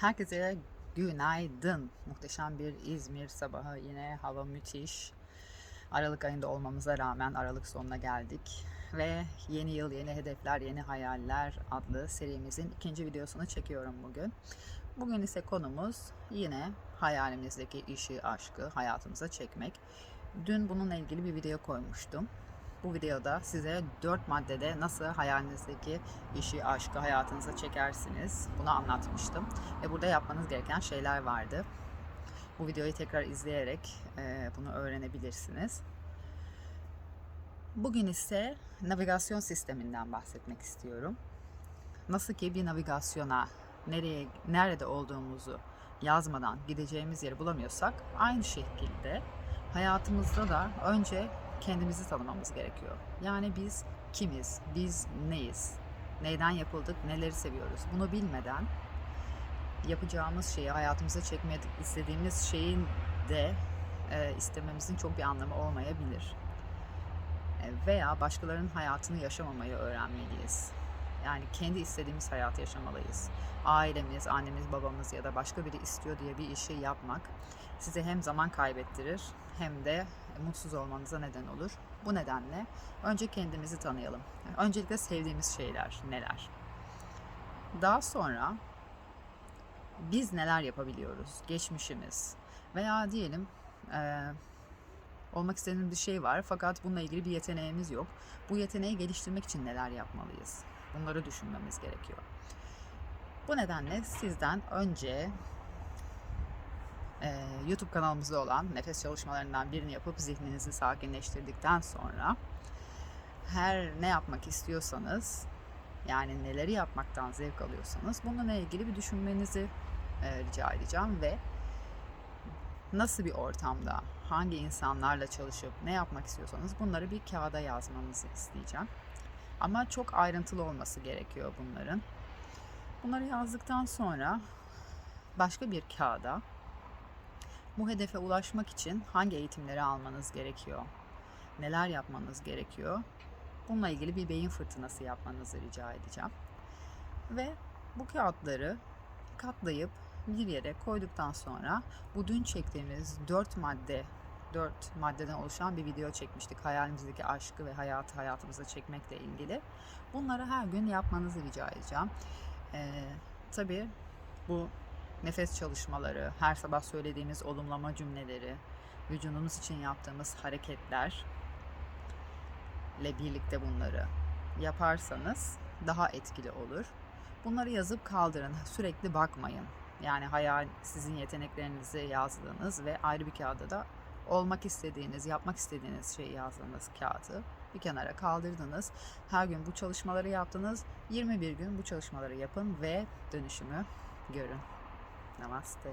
Herkese günaydın. Muhteşem bir İzmir sabahı. Yine hava müthiş. Aralık ayında olmamıza rağmen Aralık sonuna geldik. Ve yeni yıl, yeni hedefler, yeni hayaller adlı serimizin ikinci videosunu çekiyorum bugün. Bugün ise konumuz yine hayalimizdeki işi, aşkı hayatımıza çekmek. Dün bununla ilgili bir video koymuştum. Bu videoda size 4 maddede nasıl hayalinizdeki işi, aşkı hayatınıza çekersiniz bunu anlatmıştım. Ve burada yapmanız gereken şeyler vardı. Bu videoyu tekrar izleyerek e, bunu öğrenebilirsiniz. Bugün ise navigasyon sisteminden bahsetmek istiyorum. Nasıl ki bir navigasyona nereye nerede olduğumuzu yazmadan gideceğimiz yeri bulamıyorsak aynı şekilde hayatımızda da önce kendimizi tanımamız gerekiyor. Yani biz kimiz, biz neyiz, neyden yapıldık, neleri seviyoruz bunu bilmeden yapacağımız şeyi, hayatımıza çekmek istediğimiz şeyin de e, istememizin çok bir anlamı olmayabilir. E, veya başkalarının hayatını yaşamamayı öğrenmeliyiz. Yani kendi istediğimiz hayatı yaşamalıyız. Ailemiz, annemiz, babamız ya da başka biri istiyor diye bir işi yapmak size hem zaman kaybettirir hem de mutsuz olmanıza neden olur. Bu nedenle önce kendimizi tanıyalım. Yani öncelikle sevdiğimiz şeyler neler? Daha sonra biz neler yapabiliyoruz? Geçmişimiz veya diyelim eee, olmak istediğimiz bir şey var fakat bununla ilgili bir yeteneğimiz yok. Bu yeteneği geliştirmek için neler yapmalıyız? Bunları düşünmemiz gerekiyor. Bu nedenle sizden önce eee, YouTube kanalımızda olan nefes çalışmalarından birini yapıp zihninizi sakinleştirdikten sonra her ne yapmak istiyorsanız yani neleri yapmaktan zevk alıyorsanız bununla ilgili bir düşünmenizi e, rica edeceğim ve nasıl bir ortamda, hangi insanlarla çalışıp ne yapmak istiyorsanız bunları bir kağıda yazmanızı isteyeceğim. Ama çok ayrıntılı olması gerekiyor bunların. Bunları yazdıktan sonra başka bir kağıda bu hedefe ulaşmak için hangi eğitimleri almanız gerekiyor? Neler yapmanız gerekiyor? Bununla ilgili bir beyin fırtınası yapmanızı rica edeceğim. Ve bu kağıtları katlayıp bir yere koyduktan sonra bu dün çektiğimiz dört madde dört maddeden oluşan bir video çekmiştik. Hayalimizdeki aşkı ve hayatı hayatımıza çekmekle ilgili. Bunları her gün yapmanızı rica edeceğim. Ee, tabii bu nefes çalışmaları, her sabah söylediğimiz olumlama cümleleri, vücudunuz için yaptığımız hareketler ile birlikte bunları yaparsanız daha etkili olur. Bunları yazıp kaldırın. Sürekli bakmayın. Yani hayal sizin yeteneklerinizi yazdığınız ve ayrı bir kağıda da olmak istediğiniz, yapmak istediğiniz şeyi yazdığınız kağıdı bir kenara kaldırdınız. Her gün bu çalışmaları yaptınız. 21 gün bu çalışmaları yapın ve dönüşümü görün. Namaste.